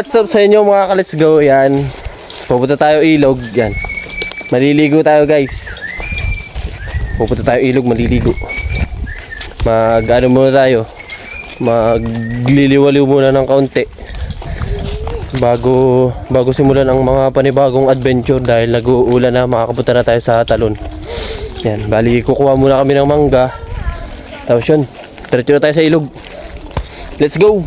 what's up sa inyo mga ka-let's go, yan. Pupunta tayo ilog, yan. Maliligo tayo guys. Pupunta tayo ilog, maliligo. Mag ano muna tayo. Magliliwaliw muna ng kaunti. Bago bago simulan ang mga panibagong adventure dahil nag-uulan na makakapunta na tayo sa talon. Yan, bali kukuha muna kami ng mangga. Tapos yun, diretso na tayo sa ilog. Let's go!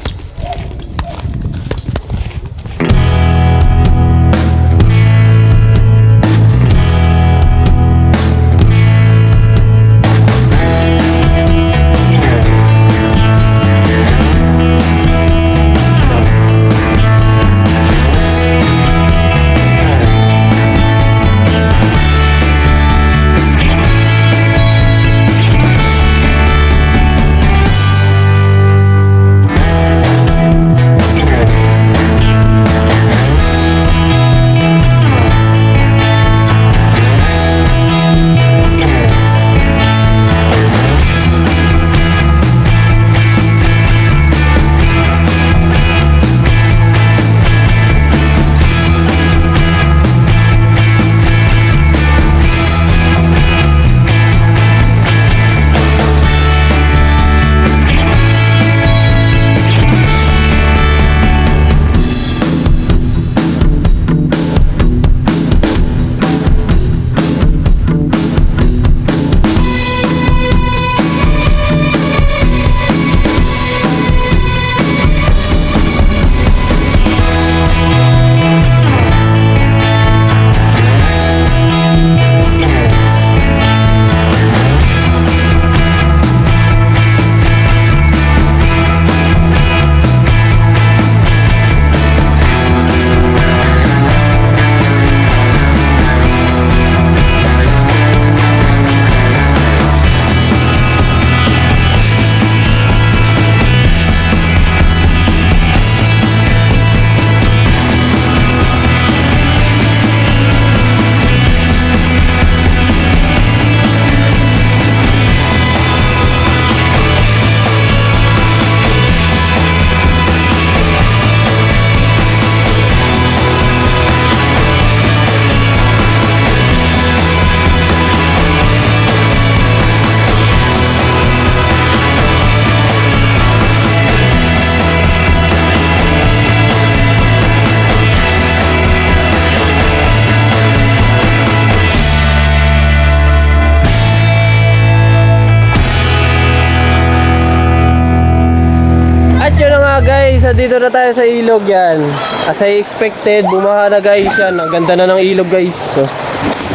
Dito na tayo sa ilog yan. As I expected, bumaha na guys yan. Ang ganda na ng ilog guys. So,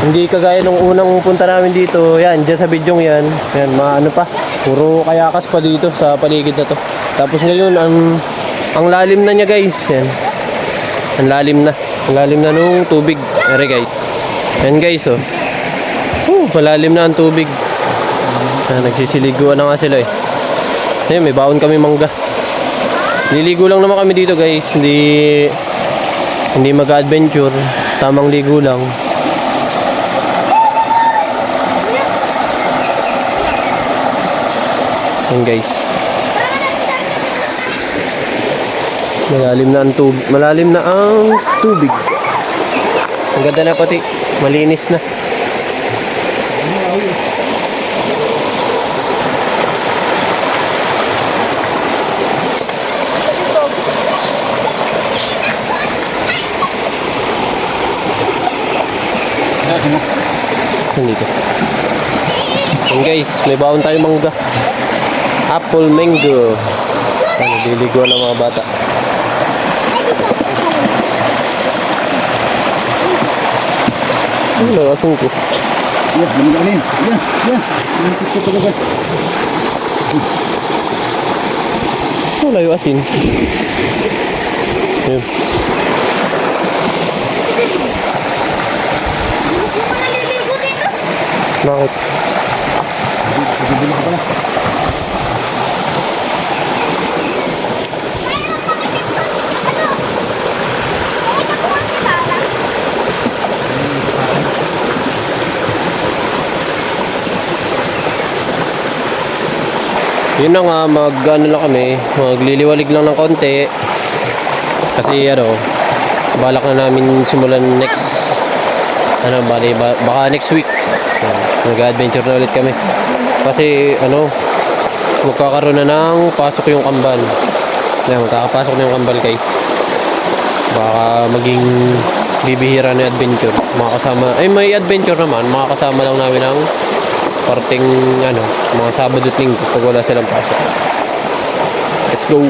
hindi kagaya nung unang punta namin dito. Yan, dyan sa bidyong yan. Yan, maano pa. Puro kayakas pa dito sa paligid na to. Tapos ngayon, ang, ang lalim na niya guys. Yan. Ang lalim na. Ang lalim na nung tubig. Ere guys. Yan guys oh. Uh, malalim na ang tubig. Yan, nagsisiliguan na nga sila eh. Ayun, may baon kami mangga. Liligo lang naman kami dito guys. Hindi hindi mag-adventure. Tamang ligo lang. Yan guys. Malalim na ang tubig. Malalim na ang tubig. Ang ganda na pati. Malinis na. Dito. Yan guys, may baon tayo mangga. Apple mango. Ano, liligo ng mga bata. Ano, asong ko. Yan, rin. Yan, yan. Mantis ka talaga. Wala yung asin. Yan. Bakit? Bibili ka pala. Yun na nga, mag ano lang kami, magliliwalig lang ng konti. Kasi ano, balak na namin simulan next, ano, bali, ba, baka next week. Yan, Mag-adventure na ulit kami. Kasi ano, magkakaroon na ng pasok yung kambal. Yan, magkakapasok na yung kambal guys. Baka maging bibihira na adventure. Mga kasama, ay may adventure naman, mga kasama lang namin ang parting ano, mga Sabado at Linggo pag wala silang pasok. Let's go.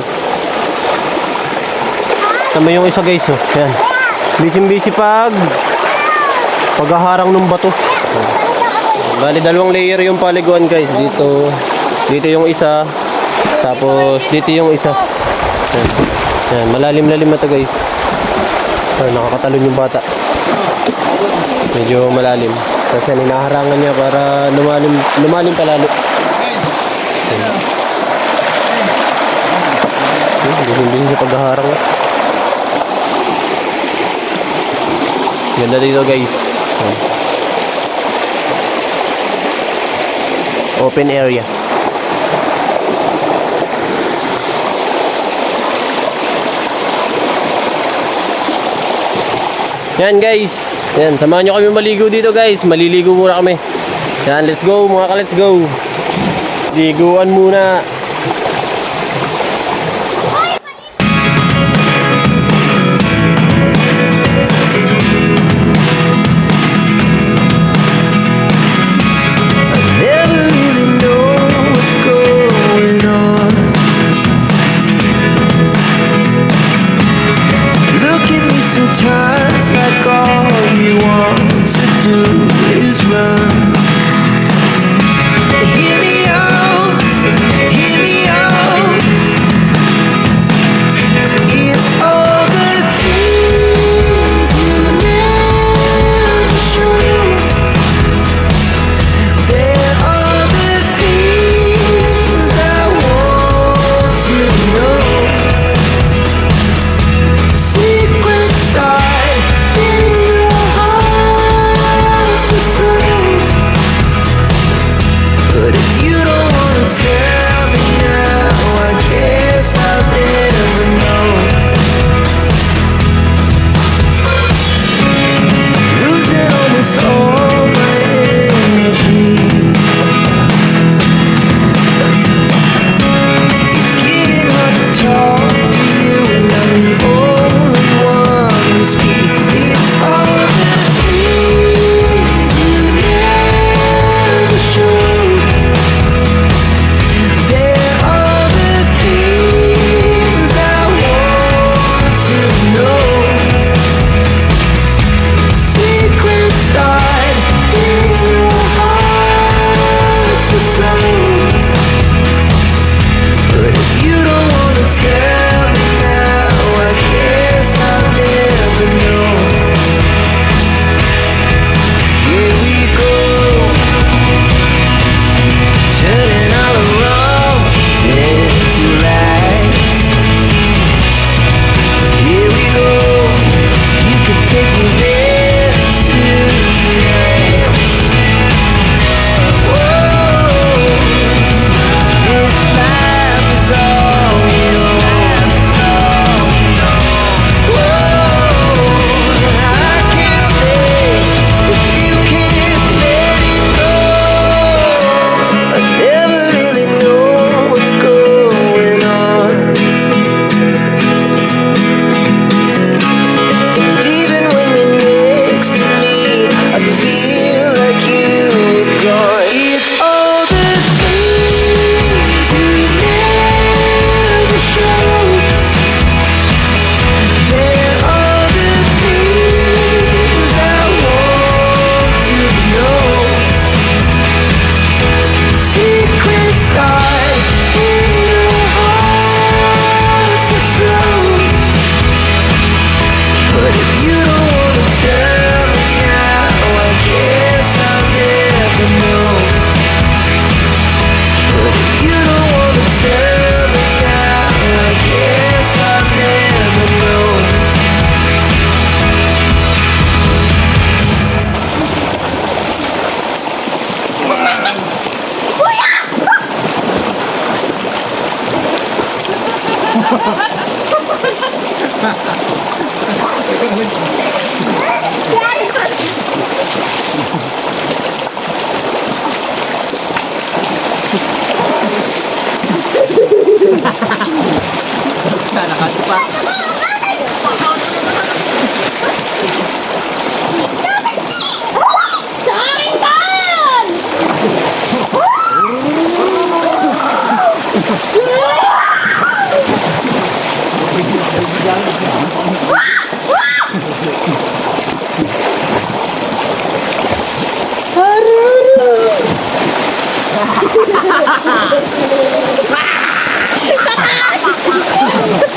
Tama yung isa guys, oh. Yan. Busy-busy pag paghaharang ng bato. Bali dalawang layer yung paliguan guys. Dito, dito yung isa. Tapos dito yung isa. Yan. Yan. Malalim-lalim na to guys. Yan, nakakatalon yung bata. Medyo malalim. Kasi ninaharangan niya para lumalim, lumalim palalo. Hindi siya paghaharang. Ganda dito guys. Yan. Open area. Yan guys. Yan, samahan nyo kami maligo dito guys. Maliligo muna kami. Yan, let's go mga ka let's go. Liguan muna. Sa akin yan!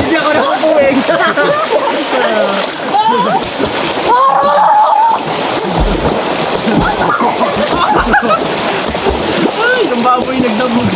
Hindi ako nakapuwing. Ay, yung baboy nagdamog.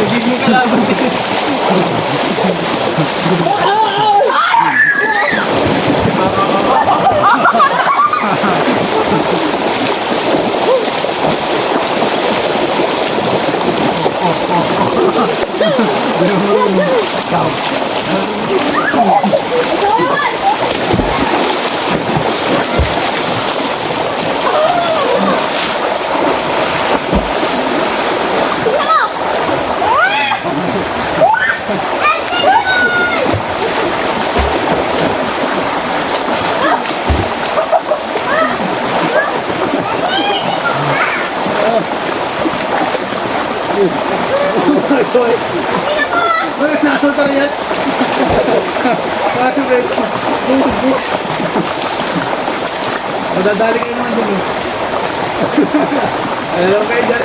Nagiging kalaban din. Wala na ako sa riyan. Paano ba ito? Bubo. Madadali kayo naman dun eh. Alam kayo dyan.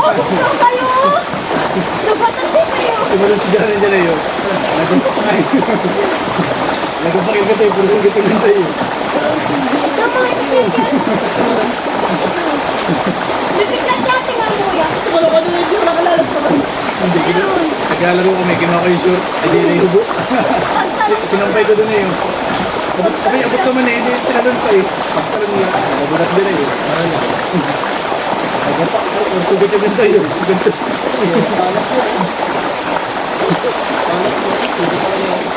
Ano kayo? Nabatan din kayo. Tumalun si Jalan dyan eh. Nagumpak yung gatay. Puro gatay yung tayo. Naman, chicken. Bibigyan natin muya. Wala ka doon yung nakalala pa ba? Hindi, kino. Naglalaro kami. Kinuha ko yung short. Ay, di na yung hubo. Sinampay ko dun eh yun. Abot, naman eh. Hindi, tinalon pa eh. Pakpalan niya. Nagulat din eh yun. Nagumpak. Puro gatay yung tayo. Ganito. Umuya!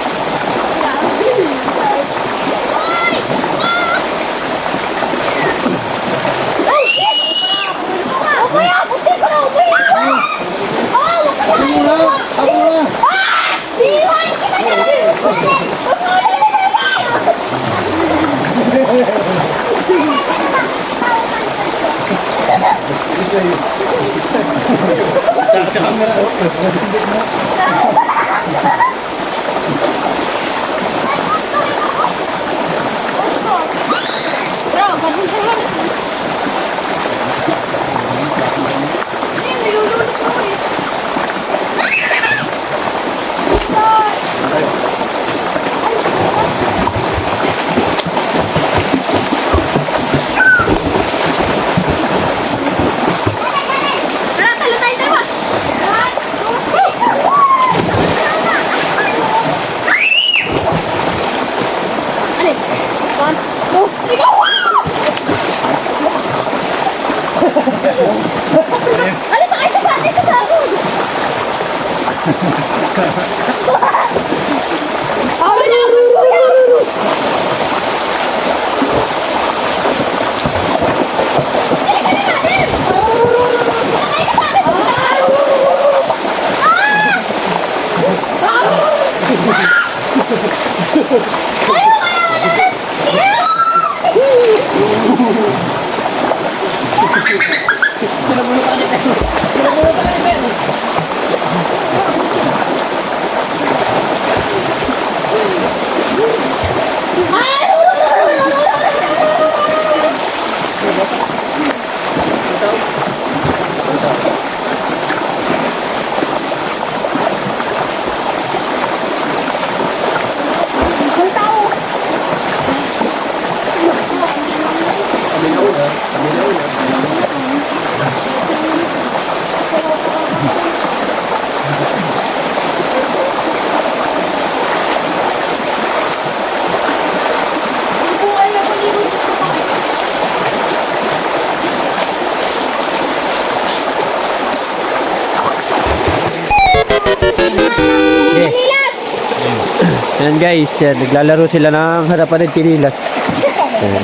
Yan guys, yan, naglalaro sila ng harapan ng chinilas. Yan.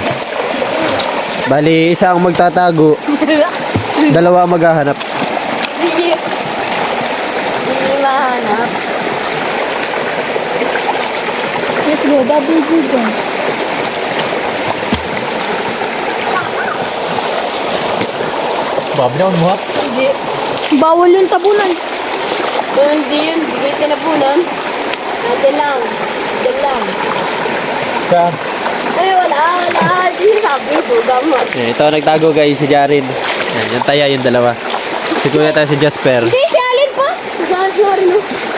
Bali, isa ang magtatago, dalawa ang maghahanap. Hindi. Hindi mahanap. Let's go, double dito. Babi mo ha? Hindi. Bawal yung tabunan. hindi yun. Bigay tinabunan. Natin lang. Lang. Saan? Ay, wala. Wala. Di sabi ko. Gamot. Yan, ito ang nagtago guys, si Jarin. Yan, yung taya yung dalawa. Si Kuya tayo si Jasper. Hindi, si Alin pa. Saan sorry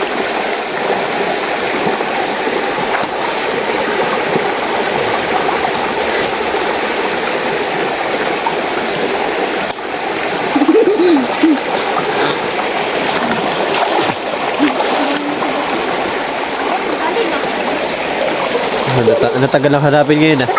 Nata- natagal lang hanapin ngayon ah.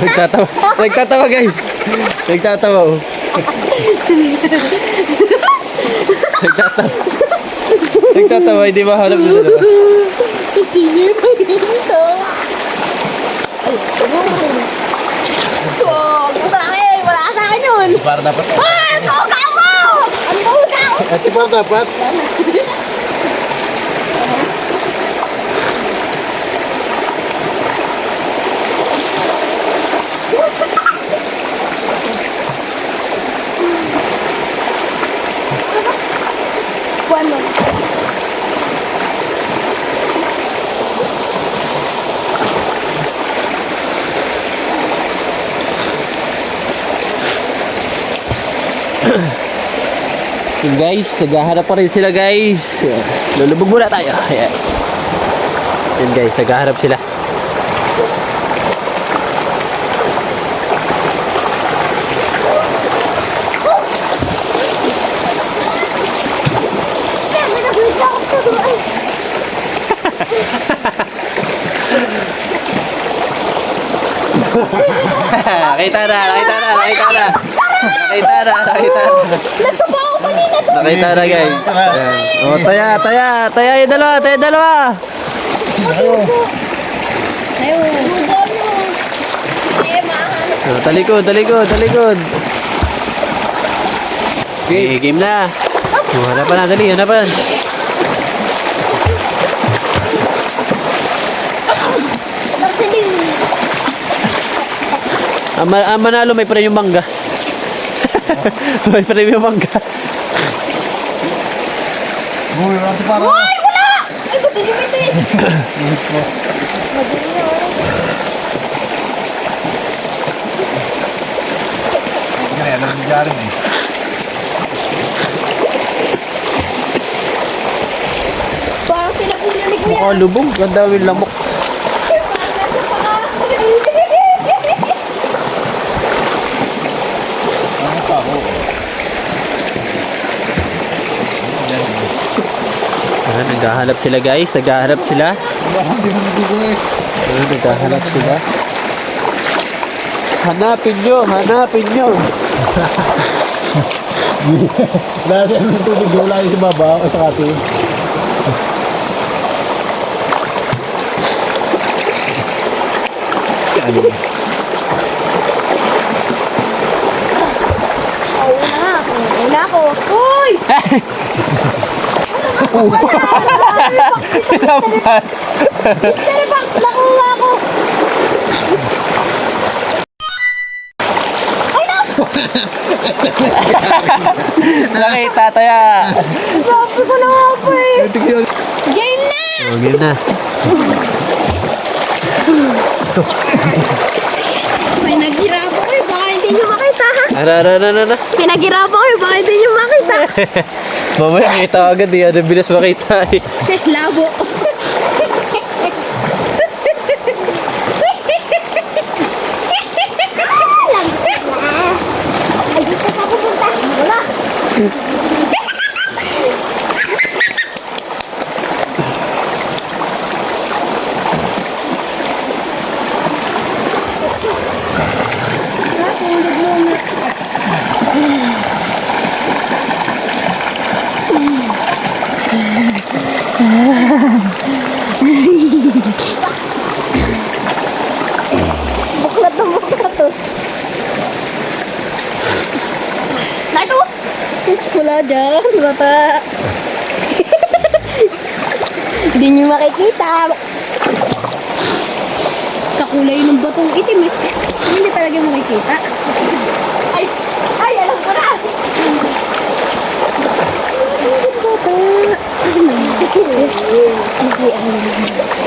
Nagtatawa. Nagtatawa guys. Nagtatawa oh. Nagtatawa. Nagtatawa, hindi mahanap na dalawa. Hindi pa ganito. Ay, Oh, puta eh. Wala sa akin yun. Para dapat. Ah, ang tuga mo! Ang tuga mo! At para dapat. Yun guys, naghahanap pa rin sila guys. Lulubog muna tayo. Ayan. Yun guys, naghahanap sila. nakita na, nakita na, nakita na. Nakita na, nakita na. Natupa ako kanina to. Nakita na guys. Ayan. Oh, taya, taya, taya yung dalawa, taya yung dalawa. Mahanap. Oh, talikod, talikod, talikod. Okay, game na. Oh, hanapan na, dali, hanapan. Ang, ma- ang manalo may premium mangga. may premium mangga. Uy, wala para. Ay, wala! Ay, madilim ito eh. Madilim na oras. Ganyan, alam ni Jaren eh. Parang tinapunan ni Kuya. Mukha lubog, ganda yung lamok. Parang nasa paa. Ano pa ako? Ah, naghahanap sila guys, naghahanap sila. Hindi mo eh. Ah, naghahanap sila. Hanapin nyo, hanapin nyo. Dahil ano ng tubig, wala yung sa baba o sa atin. Ano? Oo na. Oo na ako. Uy! Lampas. Mystery box nakuha ko. Ay, na! Nakita, taya. Sabi ko na nga po eh. Game na! Oh, game na. Pinaghirapan ko eh. Baka hindi nyo makita ha. Ara, ara, ara, ara. Pinaghirapan ko eh. Baka hindi nyo makita. Mamaya kita agad eh. Ano bilis makita eh. Labo. Ay, dito ka pupunta. Wala. Dyan, bata. Hindi niyo makikita. Kakulay ng batong itim eh. Hindi talaga makikita. Ay! Ay! Alam ko na!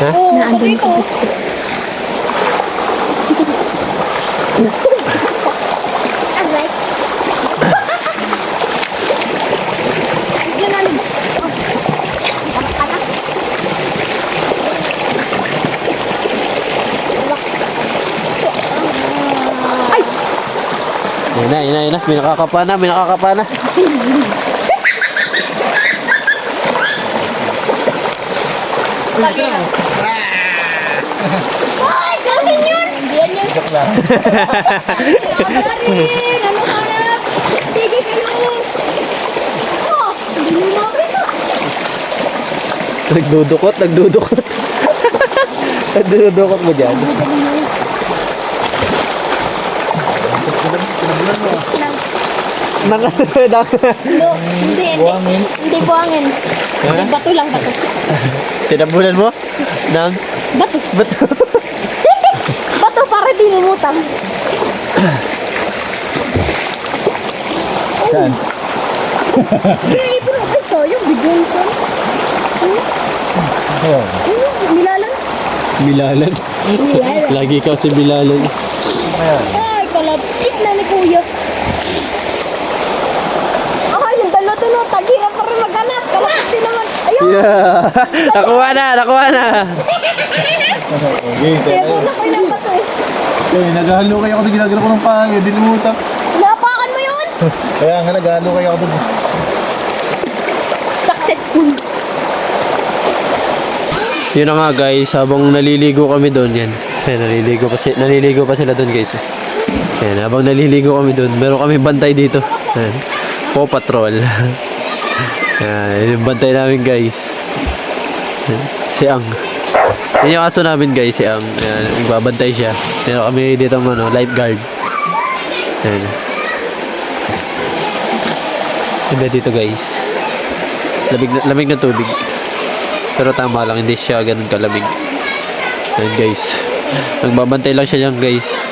Ha? Oo, oh, ito. Aray. Yun ang... Yan na, yan na, yan na. May nakakapa na, may nakakapa na. Ay, gawin yun! Hindi yan yun. Joke lang. Karin, ano hanap? Sige kayo. Oh, hindi mo mabit ah. Nagdudukot, nagdudukot. nagdudukot mo dyan. Nang No, hindi, hindi. Buhangin. Hindi buhangin. Hindi, bato lang, bato. Tinabunan mo? Nang? Bato. Ba't? Bato para di lumutang. Saan? Kaya bro, ay sayang, bigyan siya. Oh. Hmm, Milalan. Bilalan. Milalan. Lagi ikaw si Bilalan. Ayan. Ay, kalapit na ni kuya. Ay, yung dalawa to no, tagira pa rin maghanap. Kalapit din naman. Ayun, Yeah. nakuha na, nakuha na. Okay, kaya tayo. muna ko yung bato eh. Eh, naghahalo kayo ako doon. Ginagano ko ng pangyo. Dilimutan. Napakan mo yun? Kaya nga naghahalo kayo ako doon. Successful. Yun na nga guys, habang naliligo kami doon yan. Ayan, naliligo pa, si, naliligo pa sila doon guys. Ayan, habang naliligo kami doon, meron kami bantay dito. Ayan, po patrol. Ayan, yung bantay namin guys. Ayan, si Ang. Yan yung aso namin guys, si Ang. Ayan, nagbabantay siya. Meron kami dito ano, lifeguard. Ayan. Ganda dito guys. Lamig na, lamig na tubig. Pero tama lang, hindi siya ganun kalamig. Ayan guys. Nagbabantay lang siya dyan guys.